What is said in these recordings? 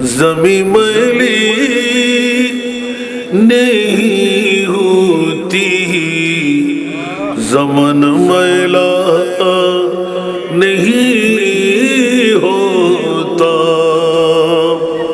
زمیں ملی نہیں ہوتی۔ زمن میلا نہیں ہوتا۔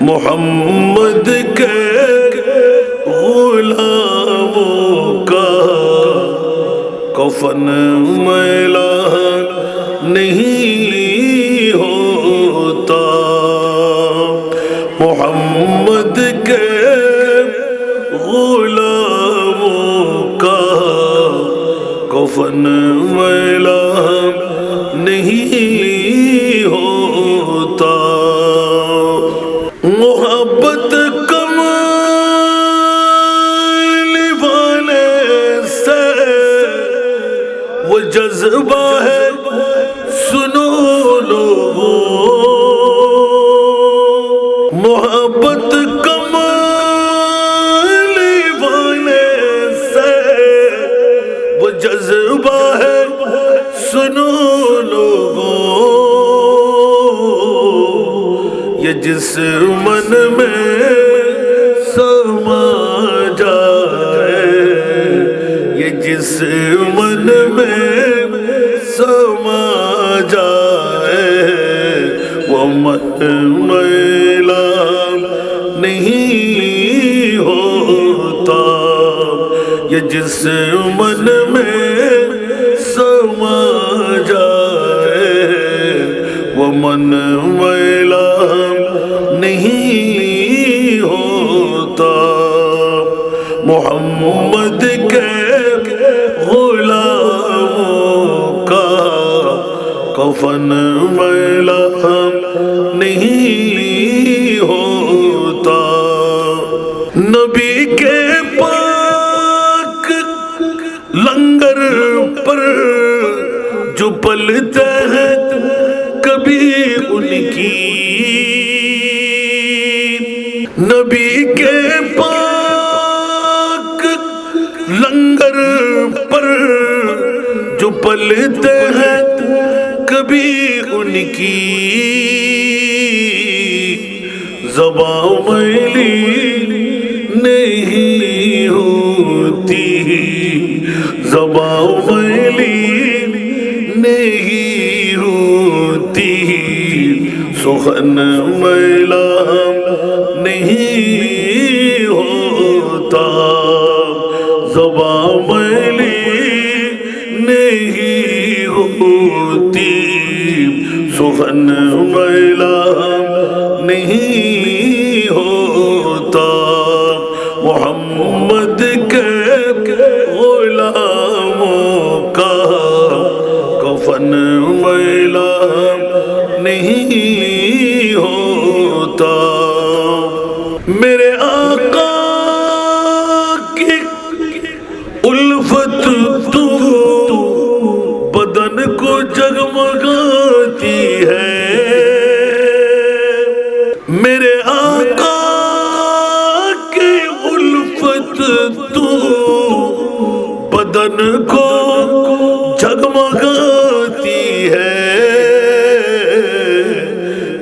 محمد کے غلاموں کا کفن میلا نہیں محمد کے غلاموں کا کفن میلا نہیں ہوتا۔ محبت کمال والے سے وہ جذبہ ہے۔ سنو لوگو یہ جس من میں سما جائے، یہ جس من میں سما جائے، وہ میلا نہیں ہوتا۔ یہ جس من محمد کے غلاموں کا کفن میلا نہیں ہوتا۔ نبی کے پاک لنگر پر جو پلتے ہیں کبھی ان کی۔ نبی کے پاک پر جو پلتے ہیں کبھی ان کی زباں میلی نہیں ہوتی۔ زباں میلی نہیں ہوتی۔ سخن میلا نہیں ہوتا۔ زباں ہوتی۔ سخن میلا نہیں ہوتا۔ محمد کے غلاموں کا کفن میلا نہیں ہوتا۔ میرے آقا کو جگمگاتی ہے۔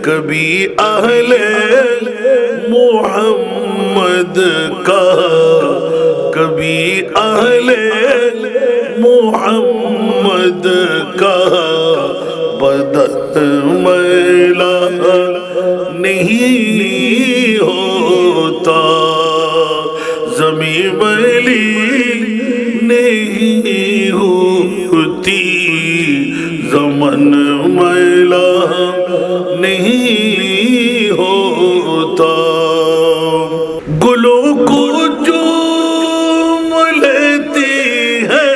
کبھی اہل محمد کا، کبھی اہل محمد کا بدن میلا نہیں ہوتا۔ زمین میلی نہیں زمن میلا نہیں ہوتا گلوں کو جو لیتی ہے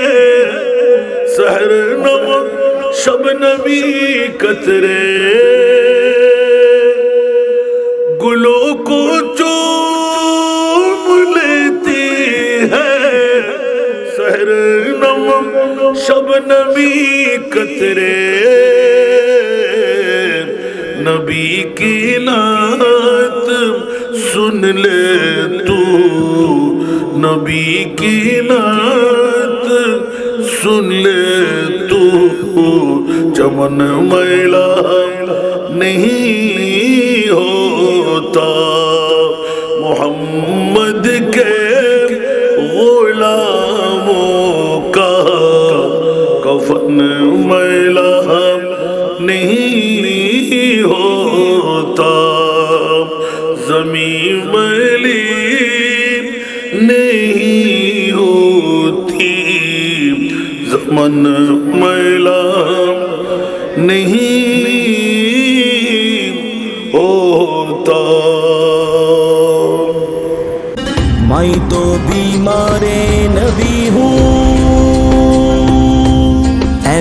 سحر نمک شب نبی نم شب نبی قطرے نبی کی نعت سن لے تو نبی کی نعت سن لے تو چمن میلا نہیں ہوتا ہوتا محمد کفن میلا نہیں ہوتا زمین میلی نہیں ہوتی زمن میلا نہیں ہوتا میں تو بیمار نبی